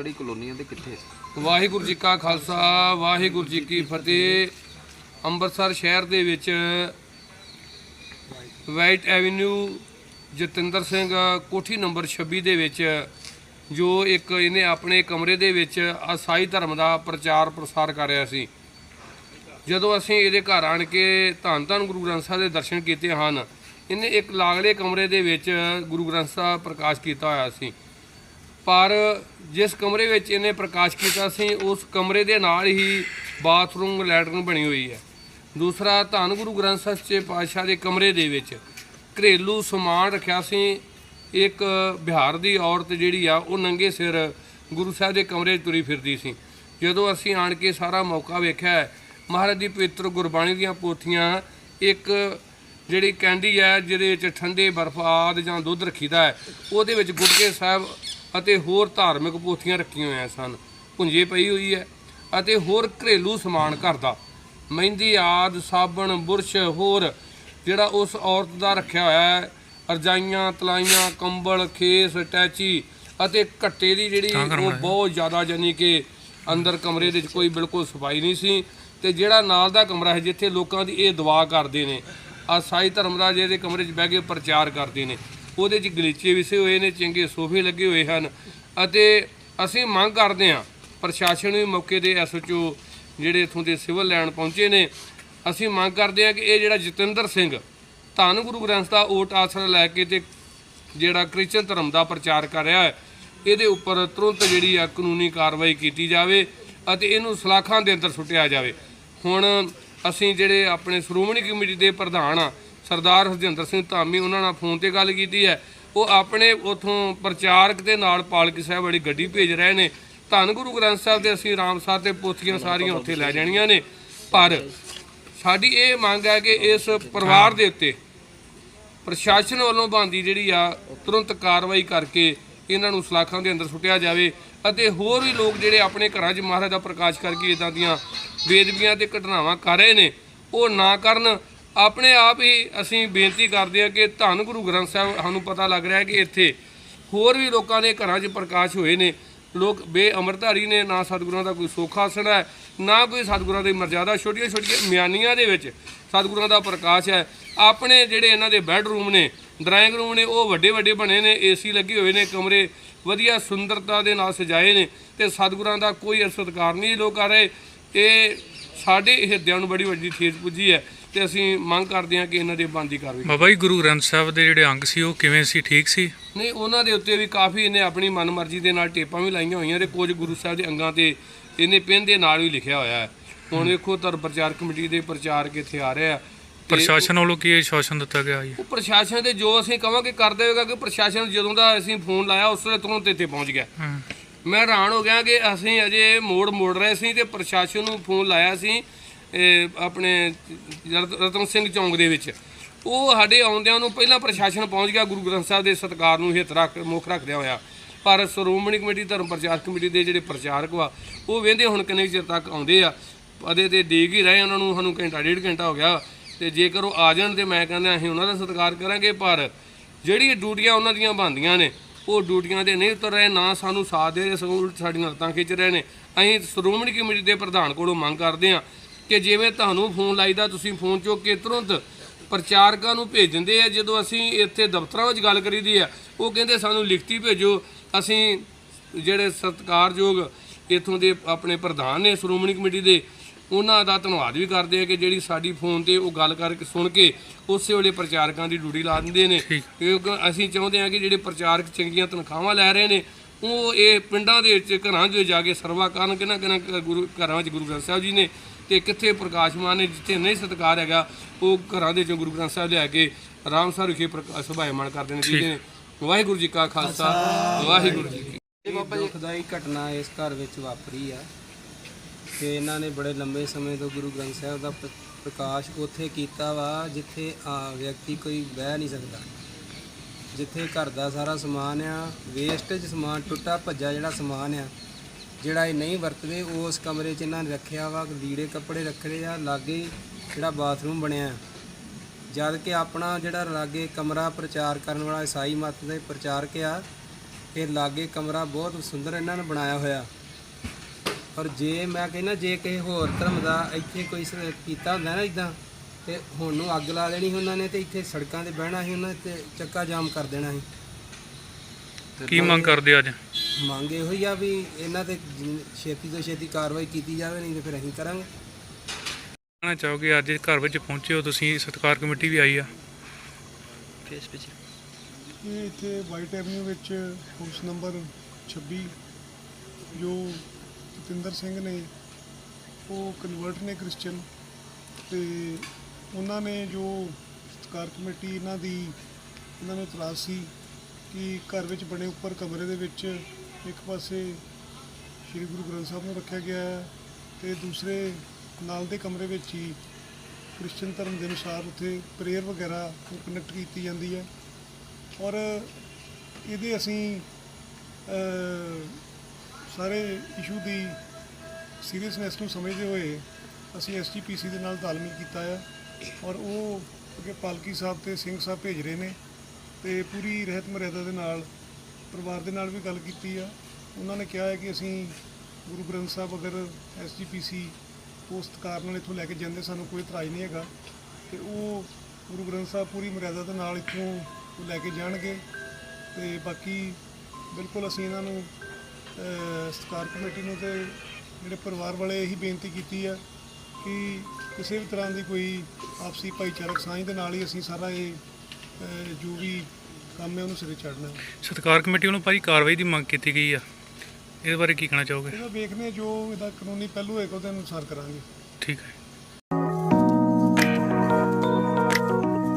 ਕਿਹੜੀ ਕਲੋਨੀ ਆ ਤੇ ਕਿੱਥੇ ਵਾਹਿਗੁਰੂ ਜੀ ਕਾ ਖਾਲਸਾ, ਵਾਹਿਗੁਰੂ ਜੀ ਕੀ ਫਤਿਹ। ਅੰਮ੍ਰਿਤਸਰ ਸ਼ਹਿਰ ਦੇ ਵਿੱਚ ਵਾਈਟ ਐਵਨਿਊ ਜਤਿੰਦਰ ਸਿੰਘ ਕੋਠੀ ਨੰਬਰ 26 ਦੇ ਵਿੱਚ, ਜੋ ਇੱਕ ਇਹਨੇ ਆਪਣੇ ਕਮਰੇ ਦੇ ਵਿੱਚ ਅਸਾਈ ਧਰਮ ਦਾ ਪ੍ਰਚਾਰ ਪ੍ਰਸਾਰ ਕਰ ਰਿਹਾ ਸੀ। ਜਦੋਂ ਅਸੀਂ ਇਹਦੇ ਘਰ ਆਣ ਕੇ ਧੰਨ ਧੰਨ ਗੁਰੂ ਗ੍ਰੰਥ ਸਾਹਿਬ ਦੇ ਦਰਸ਼ਨ ਕੀਤੇ ਹਨ, ਇਹਨੇ ਇੱਕ ਲਾਗਲੇ ਕਮਰੇ ਦੇ ਵਿੱਚ ਗੁਰੂ ਗ੍ਰੰਥ ਸਾਹਿਬ ਪ੍ਰਕਾਸ਼ ਕੀਤਾ ਹੋਇਆ ਸੀ। ਪਰ ਜਿਸ ਕਮਰੇ ਵਿੱਚ ਇਹਨੇ ਪ੍ਰਕਾਸ਼ ਕੀਤਾ ਸੀ, ਉਸ ਕਮਰੇ ਦੇ ਨਾਲ ਹੀ ਬਾਥਰੂਮ, ਲੈਟਰਨ ਬਣੀ ਹੋਈ ਹੈ। ਦੂਸਰਾ, ਧੰਨ ਗੁਰੂ ਗ੍ਰੰਥ ਸਾਹਿਬ ਸੱਚੇ ਪਾਤਸ਼ਾਹ ਦੇ ਕਮਰੇ ਦੇ ਵਿੱਚ ਘਰੇਲੂ ਸਮਾਨ ਰੱਖਿਆ ਸੀ। ਇੱਕ ਬਿਹਾਰ ਦੀ ਔਰਤ ਜਿਹੜੀ ਆ, ਉਹ ਨੰਗੇ ਸਿਰ ਗੁਰੂ ਸਾਹਿਬ ਦੇ ਕਮਰੇ 'ਚ ਤੁਰੀ ਫਿਰਦੀ ਸੀ। ਜਦੋਂ ਅਸੀਂ ਆਣ ਕੇ ਸਾਰਾ ਮੌਕਾ ਵੇਖਿਆ, ਮਹਾਰਾਜ ਦੀ ਪਵਿੱਤਰ ਗੁਰਬਾਣੀ ਦੀਆਂ ਪੋਥੀਆਂ, ਇੱਕ ਜਿਹੜੀ ਕੈਂਡੀ ਹੈ ਜਿਹਦੇ ਵਿੱਚ ਠੰਡੇ ਬਰਫ਼ ਆਦਿ ਜਾਂ ਦੁੱਧ ਰੱਖੀਦਾ ਹੈ, ਉਹਦੇ ਵਿੱਚ ਗੁਟਕੇ ਸਾਹਿਬ ਅਤੇ ਹੋਰ ਧਾਰਮਿਕ ਪੋਥੀਆਂ ਰੱਖੀਆਂ ਹੋਈਆਂ ਸਨ। ਪੁੰਜੇ ਪਈ ਹੋਈ ਹੈ ਅਤੇ ਹੋਰ ਘਰੇਲੂ ਸਮਾਨ ਘਰ ਦਾ। ਮਹਿੰਦੀ ਆਦ ਸਾਬਣ ਬੁਰਸ਼ ਹੋਰ ਜਿਹੜਾ ਉਸ ਔਰਤ ਦਾ ਰੱਖਿਆ ਹੋਇਆ ਹੈ ਰਜਾਈਆਂ ਤਲਾਈਆਂ ਕੰਬਲ ਖੇਸ ਟੈਚੀ ਅਤੇ ਘੱਟੇ ਦੀ ਜਿਹੜੀ ਉਹ ਬਹੁਤ ਜ਼ਿਆਦਾ ਜਾਨੀ ਕਿ ਅੰਦਰ ਕਮਰੇ ਦੇ ਵਿੱਚ ਕੋਈ ਬਿਲਕੁਲ ਸਫ਼ਾਈ ਨਹੀਂ ਸੀ ਤੇ ਜਿਹੜਾ ਨਾਲ ਦਾ ਕਮਰਾ ਹੈ ਜਿੱਥੇ ਲੋਕਾਂ ਦੀ ਇਹ ਦੁਆ ਕਰਦੇ ਨੇ ਆ ਸਾਈ ਧਰਮ ਦਾ ਜਿਹਦੇ ਕਮਰੇ 'ਚ ਬਹਿ ਕੇ ਪ੍ਰਚਾਰ ਕਰਦੇ ਨੇ। ਉਹਦੇ 'ਚ ਗਲੀਚੇ ਵਿਸੇ ਹੋਏ ਨੇ, ਚੰਗੇ ਸੋਫੇ ਲੱਗੇ ਹੋਏ ਹਨ ਅਤੇ ਅਸੀਂ ਮੰਗ ਕਰਦੇ ਹਾਂ ਪ੍ਰਸ਼ਾਸਨ ਵੀ ਮੌਕੇ ਦੇ ਐਸਓਚਓ ਜਿਹੜੇ ਇਥੋਂ ਦੇ ਸਿਵਲ ਲੈਣ ਪਹੁੰਚੇ ਨੇ, ਅਸੀਂ ਮੰਗ ਕਰਦੇ ਹਾਂ ਕਿ ਇਹ ਜਿਹੜਾ ਜਤਿੰਦਰ ਸਿੰਘ ਧੰਨ ਗੁਰੂ ਗ੍ਰੰਥ ਦਾ ਓਟ ਆਸਰਾ ਲੈ ਕੇ ਤੇ ਜਿਹੜਾ ਕ੍ਰਿਸਚਨ ਧਰਮ ਦਾ ਪ੍ਰਚਾਰ ਕਰ ਰਿਹਾ ਹੈ, ਇਹਦੇ ਉੱਪਰ ਤੁਰੰਤ ਜਿਹੜੀ ਆ ਕਾਨੂੰਨੀ ਕਾਰਵਾਈ ਕੀਤੀ ਜਾਵੇ ਅਤੇ ਇਹਨੂੰ ਸਲਾਖਾਂ ਦੇ ਅੰਦਰ ਸੁੱਟਿਆ ਜਾਵੇ। ਹੁਣ ਅਸੀਂ ਜਿਹੜੇ ਆਪਣੇ ਸ਼੍ਰੋਮਣੀ ਕਮੇਟੀ ਦੇ ਪ੍ਰਧਾਨ ਆ ਸਰਦਾਰ ਹਰਜਿੰਦਰ ਸਿੰਘ ਧਾਮੀ ਉਹਨਾਂ ਨਾਲ ਫੋਨ ਤੇ ਗੱਲ ਕੀਤੀ ਹੈ। ਉਹ ਆਪਣੇ ਉਥੋਂ ਪ੍ਰਚਾਰਕ ਦੇ ਨਾਲ ਪਾਲਕੀ ਸਾਹਿਬ ਵਾਲੀ ਗੱਡੀ ਭੇਜ ਰਹੇ ਨੇ। ਧੰਨ ਗੁਰੂ ਗ੍ਰੰਥ ਸਾਹਿਬ ਦੇ ਅਸੀਂ ਰਾਮਸਰ ਤੇ ਪੋਥੀਆਂ ਸਾਰੀਆਂ ਉੱਥੇ ਲੈ ਜਾਣੀਆਂ ਨੇ। ਪਰ ਸਾਡੀ ਇਹ ਮੰਗ ਹੈ ਕਿ ਇਸ ਪਰਿਵਾਰ ਦੇ ਉੱਤੇ ਪ੍ਰਸ਼ਾਸਨ ਵੱਲੋਂ ਬੰਦੀ ਜਿਹੜੀ ਆ, ਤੁਰੰਤ ਕਾਰਵਾਈ ਕਰਕੇ ਇਹਨਾਂ ਨੂੰ ਸਲਾਖਾਂ ਦੇ ਅੰਦਰ ਸੁੱਟਿਆ ਜਾਵੇ ਅਤੇ ਹੋਰ ਵੀ ਲੋਕ ਜਿਹੜੇ ਆਪਣੇ ਘਰਾਂ 'ਚ ਮਹਾਰਾਜ ਦਾ ਪ੍ਰਕਾਸ਼ ਕਰਕੇ ਇਦਾਂ ਦੀਆਂ ਬੇਦਬੀਆਂ ਤੇ ਘਟਨਾਵਾਂ ਕਰ ਰਹੇ ਨੇ, ਉਹ ਨਾ ਕਰਨ। ਆਪਣੇ ਆਪ ਹੀ ਅਸੀਂ ਬੇਨਤੀ ਕਰਦੇ ਹਾਂ ਕਿ ਧੰਨ ਗੁਰੂ ਗ੍ਰੰਥ ਸਾਹਿਬ ਸਾਨੂੰ ਪਤਾ ਲੱਗ ਰਿਹਾ ਕਿ ਇੱਥੇ ਹੋਰ ਵੀ ਲੋਕਾਂ ਦੇ ਘਰਾਂ 'ਚ ਪ੍ਰਕਾਸ਼ ਹੋਏ ਨੇ। ਲੋਕ ਬੇਅਮਰਧਾਰੀ ਨੇ, ਨਾ ਸਤਿਗੁਰਾਂ ਦਾ ਕੋਈ ਸੁੱਖ ਆਸਣ ਹੈ, ਨਾ ਕੋਈ ਸਤਿਗੁਰਾਂ ਦੀ ਮਰਜ਼ਾਦਾ ਛੋਟੀਆਂ ਛੋਟੀਆਂ ਮਿਆਨੀਆਂ ਦੇ ਵਿੱਚ ਸਤਿਗੁਰਾਂ ਦਾ ਪ੍ਰਕਾਸ਼ ਹੈ। ਆਪਣੇ ਜਿਹੜੇ ਇਹਨਾਂ ਦੇ ਬੈੱਡਰੂਮ ਨੇ, ਡਰਾਇੰਗ ਰੂਮ ਨੇ, ਉਹ ਵੱਡੇ ਵੱਡੇ ਬਣੇ ਨੇ, ਏਸੀ ਲੱਗੇ ਹੋਏ ਨੇ, ਕਮਰੇ ਵਧੀਆ ਸੁੰਦਰਤਾ ਦੇ ਨਾਲ ਸਜਾਏ ਨੇ ਤੇ ਸਤਿਗੁਰਾਂ ਦਾ ਕੋਈ ਸਤਿਕਾਰ ਨਹੀਂ ਲੋਕ ਕਰ ਰਹੇ। ਇਹ ਸਾਡੇ ਹਿਰਦਿਆਂ ਨੂੰ ਬੜੀ ਵੱਡੀ ਠੇਸ ਪੁੱਜੀ ਹੈ। ਤੇ ਅਸੀਂ ਮੰਗ ਕਰਦੇ ਹਾਂ ਕਿ ਇਹਨਾਂ ਦੇ ਬੰਦੀ ਕਾਰਵਾਈ ਬਾਬਾ ਜੀ ਗੁਰੂ ਗ੍ਰੰਥ ਸਾਹਿਬ ਦੇ ਜਿਹੜੇ ਅੰਗ ਸੀ ਉਹ ਕਿਵੇਂ ਸੀ? ਠੀਕ ਸੀ? ਨਹੀਂ ਉਹਨਾਂ ਦੇ ਉੱਤੇ ਵੀ ਕਾਫੀ ਇਹਨੇ ਆਪਣੀ ਮਨਮਰਜ਼ੀ ਦੇ ਨਾਲ ਟੇਪਾਂ ਵੀ ਲਾਈਆਂ ਹੋਈਆਂ ਤੇ ਕੁਝ ਗੁਰੂ ਸਾਹਿਬ ਦੇ ਅੰਗਾਂ ਤੇ ਇਹਨੇ ਪਿੰਨ ਦੇ ਨਾਲ ਵੀ ਲਿਖਿਆ ਹੋਇਆ ਹੈ। ਹੁਣ ਵੇਖੋ ਧਰਮ ਪ੍ਰਚਾਰ ਕਮੇਟੀ ਦੇ ਪ੍ਰਚਾਰਕ ਇੱਥੇ ਆ ਰਹੇ ਆ ਪ੍ਰਸ਼ਾਸਨ ਵੱਲੋਂ ਕੀ ਆਸ਼ਵਾਸਨ ਦਿੱਤਾ ਗਿਆ ਜੀ? ਉਹ ਪ੍ਰਸ਼ਾਸਨ ਦੇ ਜੋ ਅਸੀਂ ਕਵਾਂਗੇ ਕਰ ਦੇਵੇਗਾ ਕਿ ਪ੍ਰਸ਼ਾਸਨ ਜਦੋਂ ਦਾ ਅਸੀਂ ਫੋਨ ਲਾਇਆ ਉਸ ਵੇਲੇ ਤੁਰੰਤ ਇੱਥੇ ਪਹੁੰਚ ਗਿਆ। ਮੈਂ ਹੈਰਾਨ ਹੋ ਗਿਆ ਕਿ ਅਸੀਂ ਅਜੇ ਮੋੜ ਮੋੜ ਰਹੇ ਸੀ ਤੇ ਪ੍ਰਸ਼ਾਸਨ ਨੂੰ ਫੋਨ ਲਾਇਆ ਸੀ ਆਪਣੇ ਰਤਨ ਸਿੰਘ ਚੌਂਕ ਦੇ ਵਿੱਚ। ਉਹ ਸਾਡੇ ਆਉਂਦਿਆਂ ਨੂੰ ਪਹਿਲਾਂ ਪ੍ਰਸ਼ਾਸਨ ਪਹੁੰਚ ਗਿਆ, ਗੁਰੂ ਗ੍ਰੰਥ ਸਾਹਿਬ ਦੇ ਸਤਿਕਾਰ ਨੂੰ ਹਿੱਤ ਰੱਖ ਮੁੱਖ ਰੱਖਦਿਆਂ ਹੋਇਆ। ਪਰ ਸ਼੍ਰੋਮਣੀ ਕਮੇਟੀ, ਧਰਮ ਪ੍ਰਚਾਰ ਕਮੇਟੀ ਦੇ ਜਿਹੜੇ ਪ੍ਰਚਾਰਕ ਵਾ, ਉਹ ਵੇਂਦੇ ਹੁਣ ਕਿੰਨੇ ਚਿਰ ਤੱਕ ਆਉਂਦੇ ਆ। ਅਦੇ ਤੇ ਡੀਕ ਹੀ ਰਹੇ, ਉਹਨਾਂ ਨੂੰ ਸਾਨੂੰ ਘੰਟਾ, ਡੇਢ ਘੰਟਾ ਹੋ ਗਿਆ। ਤੇ ਜੇਕਰ ਉਹ ਆ ਜਾਣ ਤੇ ਮੈਂ ਕਹਿੰਦਾ, ਅਸੀਂ ਉਹਨਾਂ ਦਾ ਸਤਿਕਾਰ ਕਰਾਂਗੇ, ਪਰ ਜਿਹੜੀ ਡਿਊਟੀਆਂ ਉਹਨਾਂ ਦੀਆਂ ਬਣਦੀਆਂ ਨੇ, ਉਹ ਡਿਊਟੀਆਂ ਤੇ ਨਹੀਂ ਉਤਰ ਰਹੇ, ਨਾ ਸਾਨੂੰ ਸਾਥ ਦੇ ਰਹੇ, ਸਗੋਂ ਸਾਡੀਆਂ ਲੱਤਾਂ ਖਿੱਚ ਰਹੇ ਨੇ। ਅਸੀਂ ਸ਼੍ਰੋਮਣੀ ਕਮੇਟੀ ਦੇ ਪ੍ਰਧਾਨ ਕੋਲੋਂ ਮੰਗ ਕਰਦੇ ਹਾਂ ਕਿ ਜਿਵੇਂ ਤੁਹਾਨੂੰ ਫੋਨ ਲਾਈਦਾ ਤੁਸੀਂ ਫੋਨ ਚੁੱਕ ਕੇ ਤੁਰੰਤ ਪ੍ਰਚਾਰਕਾਂ ਨੂੰ ਭੇਜ ਦਿੰਦੇ ਆ। ਜਦੋਂ ਅਸੀਂ ਇੱਥੇ ਦਫ਼ਤਰਾਂ ਵਿੱਚ ਗੱਲ ਕਰੀਦੀ ਆ ਉਹ ਕਹਿੰਦੇ ਸਾਨੂੰ ਲਿਖਤੀ ਭੇਜੋ। ਅਸੀਂ ਜਿਹੜੇ ਸਤਿਕਾਰਯੋਗ ਇਥੋਂ ਦੇ ਆਪਣੇ ਪ੍ਰਧਾਨ ਨੇ ਸ਼੍ਰੋਮਣੀ ਕਮੇਟੀ ਦੇ ਉਹਨਾਂ ਦਾ ਧੰਨਵਾਦ ਵੀ ਕਰਦੇ ਆ ਕਿ ਜਿਹੜੀ ਸਾਡੀ ਫੋਨ ਤੇ ਉਹ ਗੱਲ ਕਰਕੇ ਸੁਣ ਕੇ ਉਸੇ ਵੇਲੇ ਪ੍ਰਚਾਰਕਾਂ ਦੀ ਡਿਊਟੀ ਲਾ ਦਿੰਦੇ ਨੇ। ਕਿਉਂਕਿ ਅਸੀਂ ਚਾਹੁੰਦੇ ਹਾਂ ਕਿ ਜਿਹੜੇ ਪ੍ਰਚਾਰਕ ਚੰਗੀਆਂ ਤਨਖਾਹਾਂ ਲੈ ਰਹੇ ਨੇ ਉਹ ਇਹ ਪਿੰਡਾਂ ਦੇ ਵਿੱਚ ਘਰਾਂ 'ਚ ਜਾ ਕੇ ਸਰਵਾ ਕਰਨ ਕਿਹਨਾਂ ਕਿਹਨਾਂ ਗੁਰੂ ਘਰਾਂ ਵਿੱਚ ਗੁਰੂ ਗ੍ਰੰਥ ਸਾਹਿਬ ਜੀ ਨੇ ਤੇ ਕਿੱਥੇ ਪ੍ਰਕਾਸ਼ਮਾਨ ਨੇ ਜਿੱਥੇ ਨਹੀਂ ਸਤਿਕਾਰ ਹੈਗਾ ਉਹ ਘਰਾਂ ਦੇ ਚੋਂ ਗੁਰੂ ਗ੍ਰੰਥ ਸਾਹਿਬ ਲਿਆ ਕੇ ਆਰਾਮਸਰ ਵਿਖੇ ਪ੍ਰਕਾਸ਼ ਸੁਭਾਇਮਾਨ ਕਰਦੇ ਨੇ ਜੀ ਨੇ। ਵਾਹਿਗੁਰੂ ਜੀ ਕਾ ਖਾਲਸਾ ਵਾਹਿਗੁਰੂ ਜੀ ਕੀ ਇਹ ਦੁਖਦਾਈ ਘਟਨਾ ਇਸ ਘਰ ਵਿੱਚ ਵਾਪਰੀ ਆ ਕਿ ਇਹਨਾਂ ਨੇ ਬੜੇ ਲੰਬੇ ਸਮੇਂ ਤੋਂ ਗੁਰੂ ਗ੍ਰੰਥ ਸਾਹਿਬ ਦਾ ਪ੍ਰ- ਪ੍ਰਕਾਸ਼ ਉੱਥੇ ਕੀਤਾ ਵਾ ਜਿੱਥੇ ਆ ਵਿਅਕਤੀ ਕੋਈ ਬਹਿ ਨਹੀਂ ਸਕਦਾ। ਜਿੱਥੇ ਘਰ ਦਾ ਸਾਰਾ ਸਮਾਨ ਆ ਵੇਸਟੇਜ ਸਮਾਨ, ਟੁੱਟਾ ਭੱਜਾ ਜਿਹੜਾ ਸਮਾਨ ਆ, ਜਿਹੜਾ ਇਹ ਨਹੀਂ ਵਰਤਦੇ ਉਸ ਕਮਰੇ 'ਚ ਇਹਨਾਂ ਨੇ ਰੱਖਿਆ ਵਾ, ਲੀੜੇ ਕੱਪੜੇ ਰੱਖੇ ਆ, ਲਾਗੇ ਜਿਹੜਾ ਬਾਥਰੂਮ ਬਣਿਆ। ਜਦ ਕਿ ਆਪਣਾ ਜਿਹੜਾ ਲਾਗੇ ਕਮਰਾ ਪ੍ਰਚਾਰ ਕਰਨ ਵਾਲਾ ਈਸਾਈ ਮਤ ਦੇ ਪ੍ਰਚਾਰਕ ਆ ਇਹ ਲਾਗੇ ਕਮਰਾ ਬਹੁਤ ਸੁੰਦਰ ਇਹਨਾਂ ਨੇ ਬਣਾਇਆ ਹੋਇਆ। ਔਰ ਜੇ ਮੈਂ ਕਹਿੰਦਾ, ਜੇ ਕਿਸੇ ਹੋਰ ਧਰਮ ਦਾ ਇੱਥੇ ਕੋਈ ਕੀਤਾ ਹੁੰਦਾ ਨਾ ਇਦਾਂ ਤੇ ਹੁਣ ਨੂੰ ਅੱਗ ਲਾ ਦੇਣੀ ਉਹਨਾਂ ਨੇ ਤੇ ਇੱਥੇ ਸੜਕਾਂ ਤੇ ਬਹਿਣਾ ਸੀ ਉਹਨਾਂ ਤੇ ਚੱਕਾ ਜਾਮ ਕਰ ਦੇਣਾ ਸੀ। ਕੀ ਮੰਗ ਕਰਦੇ ਅੱਜ? ਮੰਗ ਇਹੋ ਹੀ ਆ ਵੀ ਇਹਨਾਂ ਤੇ ਛੇਤੀ ਤੋਂ ਛੇਤੀ ਕਾਰਵਾਈ ਕੀਤੀ ਜਾਵੇ ਨਹੀਂ ਤੇ ਫਿਰ ਅਸੀਂ ਕਰਾਂਗੇ। ਕਹਿਣਾ ਚਾਹੋਗੇ ਅੱਜ ਘਰ ਵਿੱਚ ਪਹੁੰਚੇ ਹੋ ਤੁਸੀਂ ਸਤਕਾਰ ਕਮੇਟੀ ਵੀ ਆਈ ਆ। ਇਹ ਇੱਥੇ ਵਾਈਟ ਐਵਨਿਊ ਵਿੱਚ ਹਾਊਸ ਨੰਬਰ 26 ਜੋ ਜਤਿੰਦਰ ਸਿੰਘ ਨੇ ਉਹ ਕਨਵਰਟ ਨੇ ਕ੍ਰਿਸਚੀਅਨ ਤੇ ਉਹਨਾਂ ਨੇ ਜੋ ਸਤਕਾਰ ਕਮੇਟੀ ਇਹਨਾਂ ਦੀ, ਇਹਨਾਂ ਨੂੰ ਇਤਰਾਜ਼ ਸੀ ਕਿ ਘਰ ਵਿੱਚ ਬਣੇ ਉੱਪਰ ਕਮਰੇ ਦੇ ਵਿੱਚ ਇੱਕ ਪਾਸੇ ਸ੍ਰੀ ਗੁਰੂ ਗ੍ਰੰਥ ਸਾਹਿਬ ਨੂੰ ਰੱਖਿਆ ਗਿਆ ਹੈ ਤੇ ਦੂਸਰੇ ਨਾਲ ਦੇ ਕਮਰੇ ਵਿੱਚ ਹੀ ਕ੍ਰਿਸਚੀਅਨ ਧਰਮ ਦੇ ਅਨੁਸਾਰ ਉੱਥੇ ਪ੍ਰੇਅਰ ਵਗੈਰਾ ਕਨੈਕਟ ਕੀਤੀ ਜਾਂਦੀ ਹੈ। ਔਰ ਇਹਦੇ ਅਸੀਂ ਸਾਰੇ ਇਸ਼ੂ ਦੀ ਸੀਰੀਅਸਨੈਸ ਨੂੰ ਸਮਝਦੇ ਹੋਏ ਅਸੀਂ ਐਸਜੀਪੀਸੀ ਦੇ ਨਾਲ ਤਾਲਮੇਲ ਕੀਤਾ ਹੈ। ਔਰ ਉਹ ਅੱਗੇ ਪਾਲਕੀ ਸਾਹਿਬ ਤੇ ਸਿੰਘ ਸਾਹਿਬ ਭੇਜ ਰਹੇ ਨੇ ਤੇ ਪੂਰੀ ਰਹਿਤ ਮਰਿਆਦਾ ਦੇ ਨਾਲ ਪਰਿਵਾਰ ਦੇ ਨਾਲ ਵੀ ਗੱਲ ਕੀਤੀ ਆ। ਉਹਨਾਂ ਨੇ ਕਿਹਾ ਹੈ ਕਿ ਅਸੀਂ ਗੁਰੂ ਗ੍ਰੰਥ ਸਾਹਿਬ ਅਗਰ ਐਸਜੀਪੀਸੀ ਉਸ ਸਤਿਕਾਰ ਨਾਲ ਇੱਥੋਂ ਲੈ ਕੇ ਜਾਂਦੇ ਸਾਨੂੰ ਕੋਈ ਇਤਰਾਜ਼ ਨਹੀਂ ਹੈਗਾ। ਤੇ ਉਹ ਗੁਰੂ ਗ੍ਰੰਥ ਸਾਹਿਬ ਪੂਰੀ ਮਰਿਆਦਾ ਦੇ ਨਾਲ ਇੱਥੋਂ ਲੈ ਕੇ ਜਾਣਗੇ ਤੇ ਬਾਕੀ ਬਿਲਕੁਲ ਅਸੀਂ ਇਹਨਾਂ ਨੂੰ ਅਹ, ਸਤਿਕਾਰ ਕਮੇਟੀ ਨੂੰ ਤੇ ਜਿਹੜੇ ਪਰਿਵਾਰ ਵਾਲੇ ਇਹੀ ਬੇਨਤੀ ਕੀਤੀ ਆ ਕਿ ਕਿਸੇ ਵੀ ਤਰ੍ਹਾਂ ਦੀ ਕੋਈ ਆਪਸੀ ਭਾਈਚਾਰਕ ਸਾਂਝ ਦੇ ਨਾਲ ਹੀ ਅਸੀਂ ਸਾਰਾ ਇਹ ਅਹ, ਜੋ ਵੀ ਕੰਮ ਹੈ ਉਹਨੂੰ ਸਿਰੇ ਚੜ੍ਹਨਾ ਹੈ। ਸਤਕਾਰ ਕਮੇਟੀ ਵੱਲੋਂ ਭਾਜੀ ਕਾਰਵਾਈ ਦੀ ਮੰਗ ਕੀਤੀ ਗਈ ਆ। ਇਹਦੇ ਬਾਰੇ ਕੀ ਕਹਿਣਾ ਚਾਹੋਗੇ? ਇਹਦਾ ਵੇਖਦੇ ਹਾਂ ਜੋ ਇਹਦਾ ਕਾਨੂੰਨੀ ਪਹਿਲੂ ਹੋਏਗਾ ਉਹਦੇ ਅਨੁਸਾਰ ਕਰਾਂਗੇ। ਠੀਕ ਹੈ।